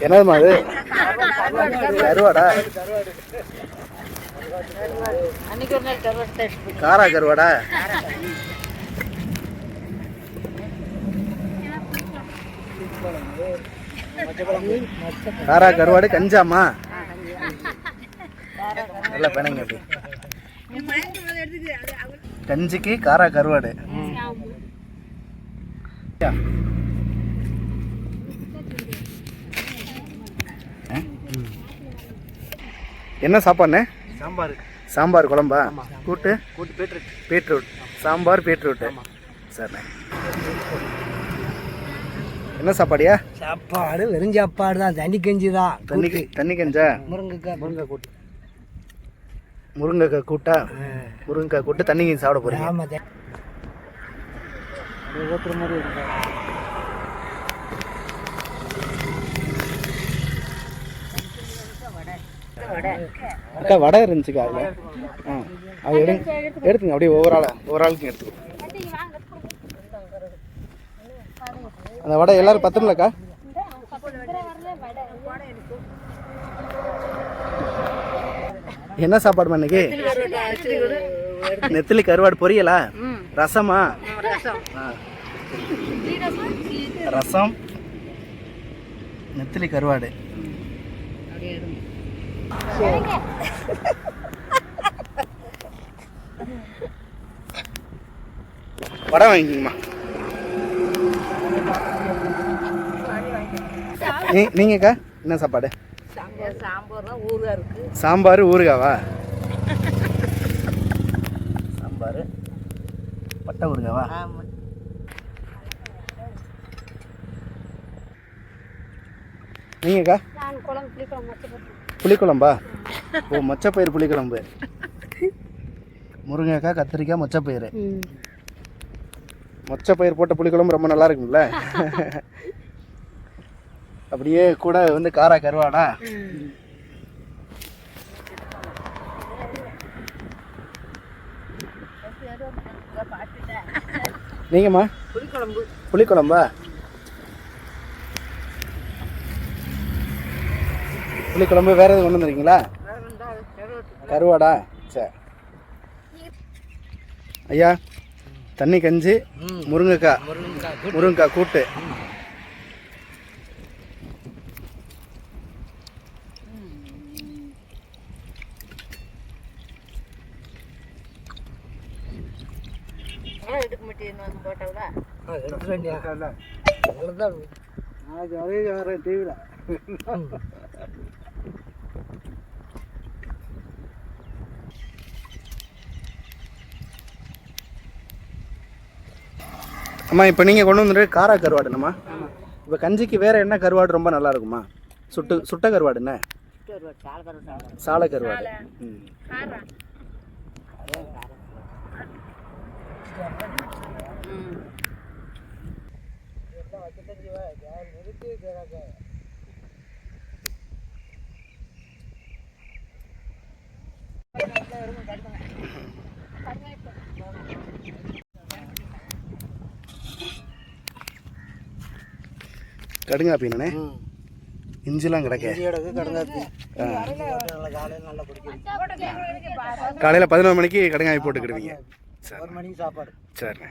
என்னதுமா அது? கருவாடா. காரா கருவாடா? காரா கருவாடு கஞ்சாமா நல்லா பிணைங்க அப்படி. கஞ்சிக்கு காரா கருவாடு யா. ஆ? என்ன சாப்பாடுண்ணே? சாம்பார். சாம்பார் குழம்பா? கூட்டு? கூட்டு பீட்ரூட். பீட்ரூட். சாம்பார் பீட்ரூட்டு. சரிண்ணே. என்ன சாப்பாடியா சாப்பாடு வெறும் சாப்பாடு தான். தண்ணி கஞ்சி தான். தண்ணி தண்ணி கஞ்சா? முருங்கைக்காய் முருங்கை கூட்டு. முருங்கைக்காய் கூட்டா? முருங்கைக்காய் கூட்டு தண்ணி கஞ்சி சாப்பிட போறீங்க. ஆமாம் ஊற்றுற மாதிரி அக்கா வடை இருந்துச்சுக்கா அதில். ஆ. அது எடுங்க. எடுத்துங்க அப்படியே ஒவ்வொரு ஆளா ஒவ்வொரு ஆளுக்கும் எடுத்துக்கோ. அந்த வடை எல்லாரும் பத்துலக்கா என்ன சாப்பாடு இன்னைக்கு? நெத்திலி கருவாடு பொரியலா? ரசமா? ஆ. ரசம் நெத்திலி கருவாடு. வடை வாங்கிக்கோங்கம்மா. நீ நீங்கக்கா என்ன சாப்பாடு? சாம்பார் ஊறுகாய் சாம்பார் ஊறுகாவா? சாம்பார் பட்டை ஊறுகாவா? நீங்கக்கா? நான் குழம்பு புளிக்குழம்பு வச்சு புளிக்குழம்பா? ஓ மொச்சப்பயிறு புளிக்குழம்பு. முருங்கைக்காய் கத்திரிக்காய் மொச்சப்பயிறு. மொச்சப்பயிர் போட்ட புளிக்குழம்பு ரொம்ப நல்லா இருக்கும்ல? அப்படியே கூட வந்து காரா கருவாடா? நீங்கம்மா புளிக்குழம்பு புளிக்குழம்பா? புளிக்குழம்பு வேற எதுவும் கொண்டு வந்துருக்கீங்களா? கருவாடா? சரி ஐயா தண்ணி கஞ்சி முருங்கைக்காய் முருங்கைக்காய் கூட்டு. அதெல்லாம் அம்மா இப்போ நீங்கள் கொண்டு வந்துட்டு காரா கருவாடுனம்மா இப்போ கஞ்சிக்கு வேற என்ன கருவாடு ரொம்ப நல்லா இருக்குமா? சுட்டு சுட்ட கருவாடு என்ன? சால கருவாடு. சாலை. கருவாடு ம் ம். கடுங்காப்பி என்னண்ணே இஞ்சிலாம் கிடக்க. காலையில் பதினோரு மணிக்கு கடுங்காய் போட்டுக்கிடுவீங்க. சரி. மணிக்கு சாப்பாடு. சரிண்ணே.